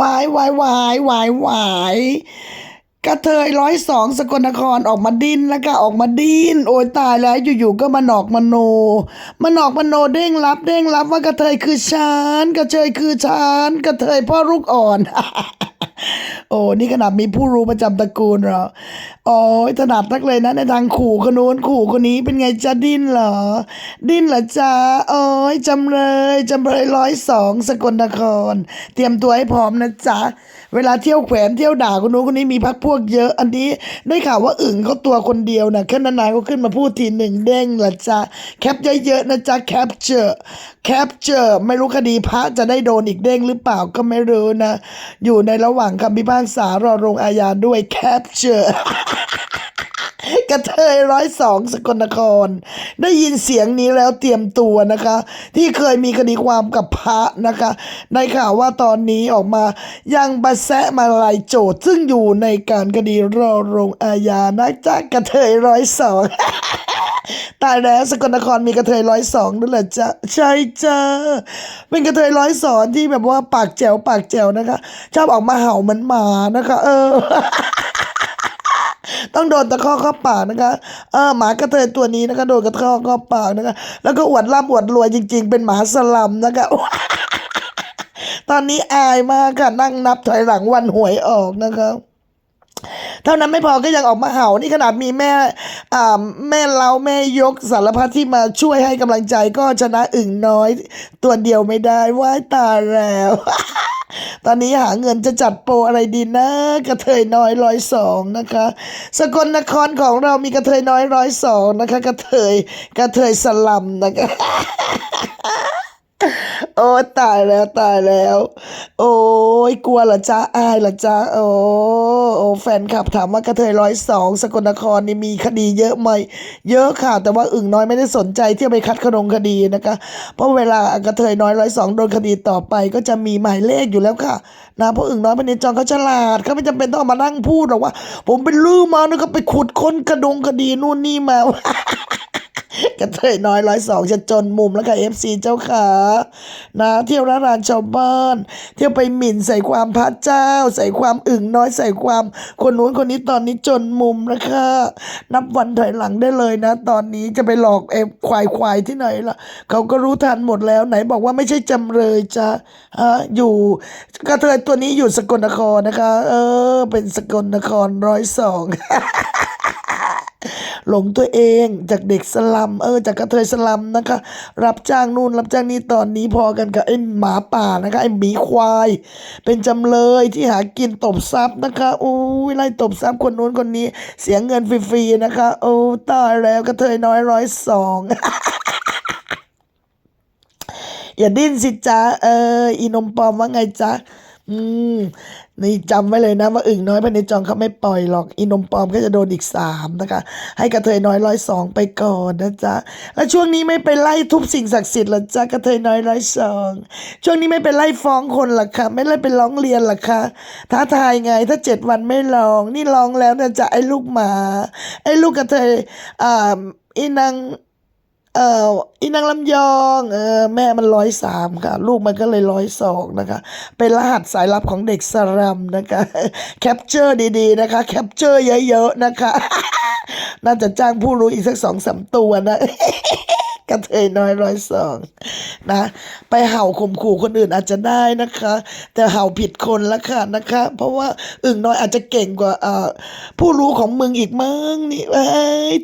วายวายวายวายวายกระเทยร้อยสองสกลนครออกมาดิ้นแล้วก็ออกมาดิ้นโอ้ยตายแล้วอยู่ๆก็มาหนอกมโนมาหนอกมโนเด้งรับเด้งรับว่ากระเทยคือฉันกระเทยคือฉันกระเทยพ่อลูกอ่อน โอ้นี่ขนาดมีผู้รู้ประจำตระกูลเหรอโอ้ยถนัดนักเลยนะในทางขู่คนนู้นขู่คนนี้เป็นไงจะดิ้นเหรอ ดิ้นเหรอจ๊ะโอ้ยจำเลยจำเลยร้อยสองสกลนคร เตรียมตัวให้พร้อมนะจ๊ะ เวลาเที่ยวแขวนเที่ยวด่าคนนู้นคนนี้มีพักพวกเยอะ อันนี้ได้ข่าวว่าอึ่งเขาตัวคนเดียวนะแค่นานๆก็ขึ้นมาพูดทีหนึ่งเด้งละจ้ะแคปเยอะๆนะจ๊ะแคปเจอร์แคปเจอร์ไม่รู้คดีพระจะได้โดนอีกเด้งหรือเปล่าก็ไม่รู้นะ อยู่ในระหว่างคำพิพากษารอลงอาญาด้วยแคปเจอร์ กระเทยร้อยสองสกลนคร ได้ยินเสียงนี้แล้วเตรียมตัวนะคะ ที่เคยมีคดีความกับพระนะคะในข่าวว่าตอนนี้ออกมายังบาแซะมาลายโจทย์ ซึ่งอยู่ในการคดีรอลงอาญานะจ๊ะกระเทยร้อยสองตายแล้วสกลนครมีกระเทยร้อยสองด้วยเหรอจ๊ะใช่จ้าเป็นกระเทยร้อยสองที่แบบว่าปากแจ๋วปากแจ๋วนะคะ ชอบออกมาเห่าเหมือนหมานะคะ เออ ต้องโดนตะคอกเข้าปากนะคะเออหมากระเทยตัวนี้นะคะโดนกระคอกเข้าปากนะคะแล้วก็อวดร่ำอวดรวยจริง ๆ เป็นหมาสลัมนะคะตอนนี้อายมากค่ะนั่งนับถอยหลังวันหวยออกนะคะเท่านั้นไม่พอก็ยังออกมาเห่านี่ขนาดมีแม่อ่าแม่เล้าแม่ยกสารพัดที่มาช่วยให้กำลังใจก็ชนะอึ่งน้อย ตัวเดียวไม่ได้ว่ายตาแล้ว ตอนนี้หาเงินจะจัดโปรอะไรดีนะ กระเทยน้อยร้อยสองนะคะ สกลนครของเรามีกระเทยน้อยร้อยสองนะคะ กระเทยกระเทยสลัมนะคะ โอ้ตายแล้วตายแล้ว โอ้ยกลัวเหรอจ๊ะอายเหรอจ๊ะโอ้โอ้แฟนคลับถามว่ากระเทยร้อยสองสกลนครนี่มีคดีเยอะไหมเยอะค่ะ แต่ว่าอึ่งน้อยไม่ได้สนใจที่จะไปคัดขนงคดีนะคะ เพราะเวลากระเทยน้อยร้อยสองโดนคดีต่อไป ก็จะมีหมายเลขอยู่แล้วค่ะนะเพราะอึ่งน้อยเป็นจองเขาฉลาดเขาไม่จำเป็นต้องมานั่งพูดหรอกว่า ผมเป็นลือมานะครับไปขุดค้นกระดงคดีนู่นนี่มา กระเทยน้อยร้อยสองจะจนมุมแล้วค่ะเอฟซีเจ้าขานะเที่ยวร้านรานชาวบ้านเที่ยวไปหมิ่นใส่ความพระเจ้า ใส่ความอึ่งน้อยใส่ความคนนู้นคนนี้ตอนนี้จนมุมนะคะนับวันถอยหลังได้เลยนะ ตอนนี้จะไปหลอกเอฟควายควายที่ไหนล่ะเขาก็รู้ทันหมดแล้วไหนบอกว่าไม่ใช่จำเลยจ้ะฮะอยู่กระเทยตัวนี้อยู่สกลนครนะคะ เออ เป็นสกลนครร้อยสอง หลงตัวเองจากเด็กสลัมเออจากกระเทยสลัมนะคะ รับจ้างนู่นรับจ้างนี่ตอนนี้พอกันกับไอ้หมาป่านะคะไอ้หมีควาย เป็นจำเลยที่หากินตบทรัพย์นะคะโอ้ยไล่ตบทรัพย์คนนู้นคนนี้ เสียเงินฟรีๆนะคะ โอ้ตายแล้วกระเทยน้อยร้อยสองอย่าดิ้นสิจ๊ะเอออีนมปลอมว่าไงจ๊ะ อืมนี่จำไว้เลยนะว่าอึ่งน้อยภายในจองเขาไม่ปล่อยหรอกอีนมปลอมก็จะโดนอีกสามนะคะ ให้กระเทยน้อยร้อยสองไปก่อนนะจ๊ะแล้วช่วงนี้ไม่ไปไล่ทุบสิ่งศักดิ์สิทธิ์หรอจ๊ะกระเทยน้อยร้อยสองช่วงนี้ไม่ไปไล่ฟ้องคนหรอคะไม่ไล่ไปร้องเรียนหรอคะท้าทายไงถ้าเจ็ดวันไม่ลอง นี่ลองแล้วนะจ๊ะไอ้ลูกหมา ไอ้ลูกกระเทยอ่าอีนาง เอ่ออีนางลำยองเออแม่มันร้อยสามค่ะ ลูกมันก็เลยร้อยสองนะคะ เป็นรหัสสายลับของเด็กสรัมนะคะแคปเจอร์ดีๆนะคะแคปเจอร์เยอะๆนะคะ น่าจะจ้างผู้รู้อีกสักสองสามตัวนะกระเทยน้อยร้อยสองนะ ไปเห่าข่มขู่คนอื่นอาจจะได้นะคะ แต่เห่าผิดคนละค่ะนะคะ เพราะว่าอึ่งน้อยอาจจะเก่งกว่าเอ่อผู้รู้ของมึงอีกมั้งนี่เอ้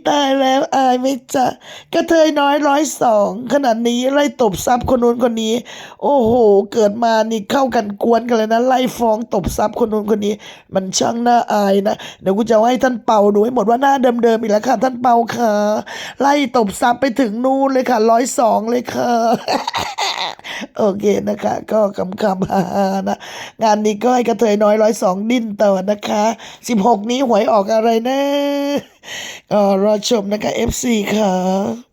ตายแล้วอายไม่จะกระเทยน้อยร้อยสองขนาดนี้ไล่ตบซับคนนู้นคนนี้ โอ้โห เกิดมานี่เข้ากันกวนกันเลยนะ ไล่ฟ้องตบซับคนนู้นคนนี้ มันช่างน่าอายนะ เดี๋ยวกูจะให้ท่านเป่าดูให้หมดว่าหน้าเดิมๆอีกแล้วค่ะท่านเป่าค่ะไล่ตบซับไปถึงนู่นเลยค่ะร้อยสองเลยค่ะโอเคนะคะ ก็คำคำๆฮานะ งานนี้ก็ให้กระเทยน้อยร้อยสองดิ้นต่อนะคะสิบหกนี้หวยออกอะไรนะก็รอชมนะคะ FC ค่ะ